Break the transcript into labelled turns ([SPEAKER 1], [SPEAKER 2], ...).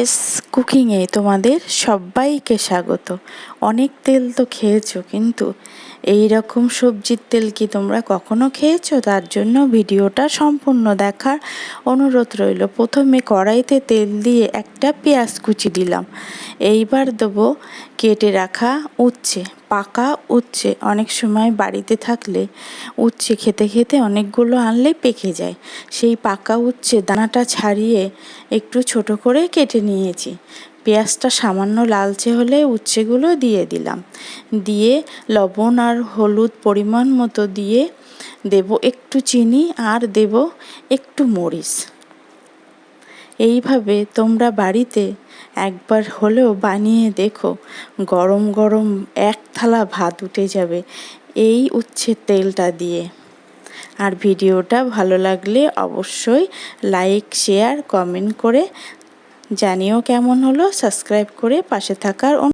[SPEAKER 1] S কুকিংয়ে তোমাদের সবাইকে স্বাগত। অনেক তেল তো খেয়েছো, কিন্তু এই রকম সবজির তেল কি তোমরা কখনো খেয়েছো? তার জন্য ভিডিওটা সম্পূর্ণ দেখার অনুরোধ রইল। প্রথমে কড়াইতে তেল দিয়ে একটা পেঁয়াজ কুচি দিলাম। এইবার দেবো কেটে রাখা উচ্ছে। পাকা উচ্ছে। অনেক সময় বাড়িতে থাকলে উচ্ছে খেতে খেতে অনেকগুলো আনলে পেকে যায়। সেই পাকা উচ্ছে দানাটা ছাড়িয়ে একটু ছোট করে কেটে নিয়েছি। পেঁয়াজটা সামান্য লালচে হলে উচ্ছেগুলো দিয়ে দিলাম। দিয়ে লবণ আর হলুদ পরিমাণ মতো দিয়ে দেব একটু চিনি আর দেব একটু মরিচ। এইভাবে তোমরা বাড়িতে একবার হলেও বানিয়ে দেখো। গরম গরম এক থালা ভাত উঠে যাবে এই উচ্ছে তেলটা দিয়ে। আর ভিডিওটা ভালো লাগলে অবশ্যই লাইক, শেয়ার, কমেন্ট করে জানিও কেমন হলো। সাবস্ক্রাইব করে পাশে থাকার